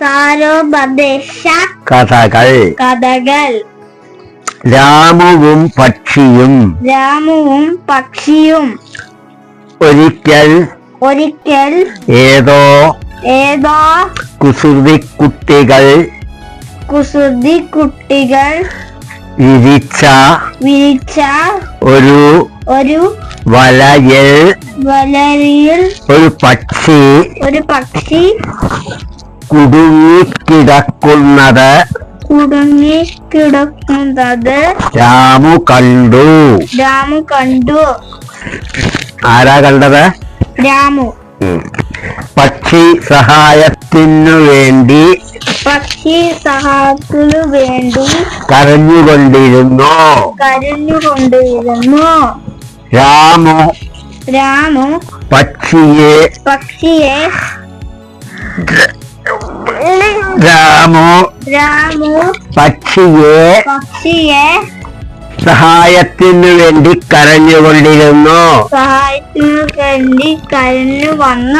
സാരോപദേശ കഥകൾ. കഥകൾ. രാമുവും പക്ഷിയും. രാമുവും പക്ഷിയും. ഒരിക്കൽ ഒരിക്കൽ ഏതോ ഏതോ കുസൃതി കുട്ടികൾ കുസൃതി കുട്ടികൾ വിരിച്ച വിരിച്ച ഒരു ഒരു വലയിൽ വലയിൽ ഒരു പക്ഷി ഒരു പക്ഷി കുടുങ്ങിക്കിടക്കുന്നത്? കുടുങ്ങി കിടക്കുന്നത് രാമു കണ്ടു. രാമു കണ്ടു. ആരാ കണ്ടത്? രാമു. പക്ഷി സഹായത്തിനു വേണ്ടി പക്ഷി സഹായത്തിനു വേണ്ടി കരഞ്ഞുകൊണ്ടിരുന്നു. കരഞ്ഞുകൊണ്ടിരുന്നു. രാമു രാമു പക്ഷിയെ പക്ഷിയെ രാമു രാമു പക്ഷിയെ പക്ഷിയെ സഹായത്തിനു വേണ്ടി കരഞ്ഞുകൊണ്ടിരുന്നു. സഹായത്തിനു വേണ്ടി കരഞ്ഞു വന്ന.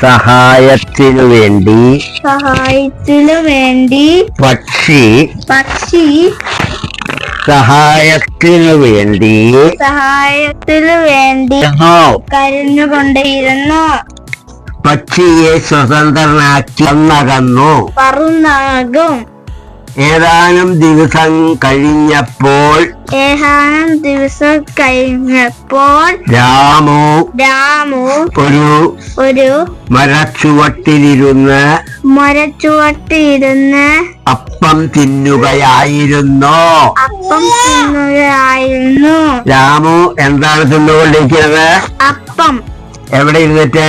സഹായത്തിനു വേണ്ടി സഹായത്തിനു വേണ്ടി പക്ഷി പക്ഷി സഹായത്തിനു വേണ്ടി സഹായത്തിനു വേണ്ടി. കരഞ്ഞുകൊണ്ടിരുന്നു പക്ഷിയെ സ്വതന്ത്രനാക്കി അന്നകന്നു പറന്നാകും. ഏതാനും ദിവസം കഴിഞ്ഞപ്പോൾ ഏതാനും ദിവസം കഴിഞ്ഞപ്പോൾ രാമു രാമു ഒരു ഒരു മരച്ചുവട്ടിലിരുന്ന് മരച്ചുവട്ടിരുന്ന് അപ്പം തിന്നുകയായിരുന്നു. അപ്പം തിന്നുകയായിരുന്നു. രാമു എന്താണ് തിന്നുകൊണ്ടിരിക്കുന്നത്? അപ്പം. എവിടെ ഇരുന്നിട്ട്?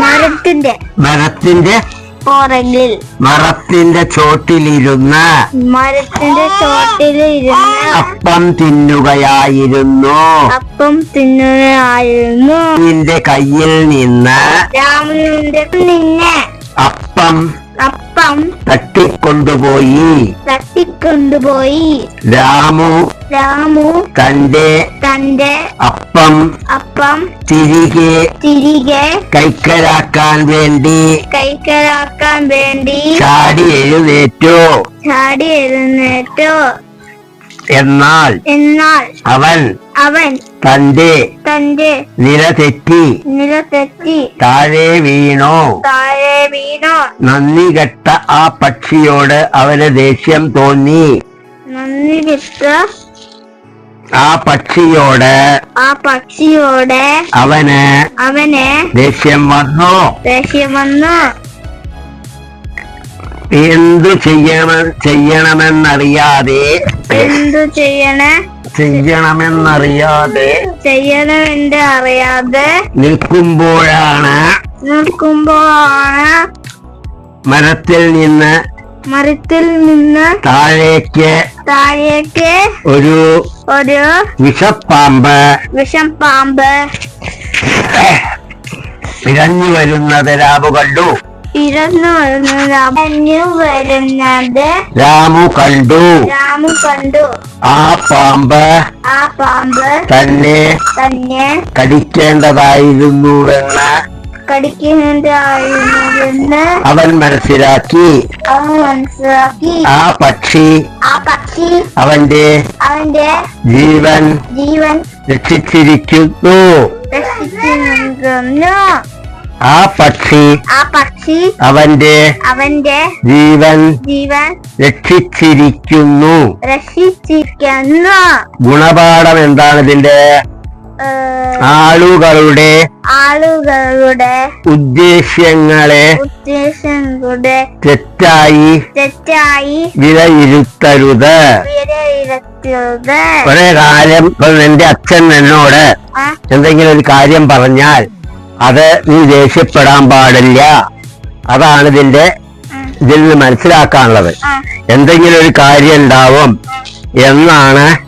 മരത്തിന്റെ മരത്തിന്റെ പുറകിൽ. മരത്തിന്റെ ചോട്ടിലിരുന്ന് മരത്തിന്റെ ചോട്ടിലിരുന്ന് അപ്പം തിന്നുകയായിരുന്നു. അപ്പം തിന്നുകയായിരുന്നു. നിന്റെ കയ്യിൽ നിന്ന് രാമനുന്റെ നിന്നെ അപ്പം അപ്പം തട്ടിക്കൊണ്ടുപോയി. തട്ടിക്കൊണ്ടുപോയി. രാമു രാമു തന്റെ തന്റെ അപ്പം അപ്പം തിരികെ തിരികെ കൈക്കലാക്കാൻ വേണ്ടി കൈക്കലാക്കാൻ വേണ്ടി ചാടി എഴുന്നേറ്റു. ചാടി എഴുന്നേറ്റു. എന്നാൽ എന്നാൽ അവൻ അവൻ തന്റെ തന്റെ നില തെറ്റി നില തെറ്റി താഴെ വീണോ? താഴെ വീണോ? നന്ദി കെട്ട ആ പക്ഷിയോട് അവന് ദേഷ്യം തോന്നി. നന്ദി കെട്ട ആ പക്ഷിയോട് ആ പക്ഷിയോട് അവന് അവന് ദേഷ്യം വന്നു? ദേഷ്യം വന്നു? എന്തു ചെയ്യണം ചെയ്യണമെന്നറിയാതെ എന്തു ചെയ്യണേ? ചെയ്യണമെന്നറിയാതെ ചെയ്യണമെന്ന് അറിയാതെ നിൽക്കുമ്പോഴാണ് നിൽക്കുമ്പോഴാണ് മരത്തിൽ നിന്ന് മരത്തിൽ നിന്ന് താഴേക്ക് താഴേക്ക് ഒരു ഒരു വിഷപ്പാമ്പ് വിഷം പാമ്പ് ഇഴഞ്ഞു വരുന്നത് രാമു കണ്ടു. ഇരന്നു വരുന്നത് അഞ്ഞു വരുന്നത് രാമു കണ്ടു. രാമു കണ്ടു. ആ പാമ്പ് ആ പാമ്പ് തന്നെ തന്നെ കടിക്കേണ്ടതായിരുന്നുവെന്ന് കടിക്കുന്നതായിരുന്നുവെന്ന് അവൻ മനസ്സിലാക്കി. അവൻ മനസ്സിലാക്കി. ആ പക്ഷി ആ പക്ഷി അവന്റെ അവന്റെ ജീവൻ ജീവൻ രക്ഷിച്ചിരിക്കുന്നു. രക്ഷിച്ചിരിക്കുന്നു. ആ പക്ഷി ആ പക്ഷി അവന്റെ അവന്റെ ജീവൻ ജീവൻ രക്ഷിച്ചിരിക്കുന്നു. രക്ഷിച്ചിരിക്കുന്നു. ഗുണപാഠം എന്താണ് ഇതിന്റെ? ആളുകളുടെ ആളുകളുടെ ഉദ്ദേശ്യങ്ങളെ ഉദ്ദേശങ്ങളുടെ തെറ്റായി തെറ്റായി വിലയിരുത്തരുത്. വിലയിരുത്തരുത്. ഒരേ കാര്യം ഇപ്പൊ എന്റെ അച്ഛൻ എന്നോട് എന്തെങ്കിലും ഒരു കാര്യം പറഞ്ഞാൽ അത് നീ ദേഷ്യപ്പെടാൻ പാടില്ല. അതാണ് ഇതിന്റെ ഇതിൽ നിന്ന് മനസ്സിലാക്കാനുള്ളത്. എന്തെങ്കിലും ഒരു കാര്യം ഉണ്ടാവും എന്നാണ്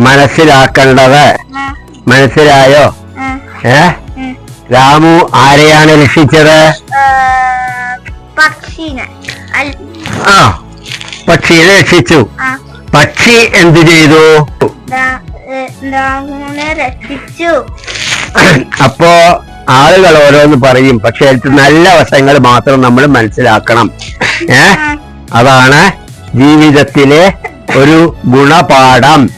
മനസ്സിലാക്കേണ്ടത്. മനസ്സിലായോ? ഏ? രാമു ആരെയാണ് രക്ഷിച്ചത്? ആ പക്ഷിയെ രക്ഷിച്ചു. പക്ഷി എന്തു ചെയ്തു? രക്ഷിച്ചു. അപ്പോ ആളുകൾ ഓരോന്ന് പറയും പക്ഷെ അതിൽ നല്ല വശങ്ങൾ മാത്രം നമ്മൾ മനസ്സിലാക്കണം. അതാണ് ജീവിതത്തിലെ ഒരു ഗുണപാഠം.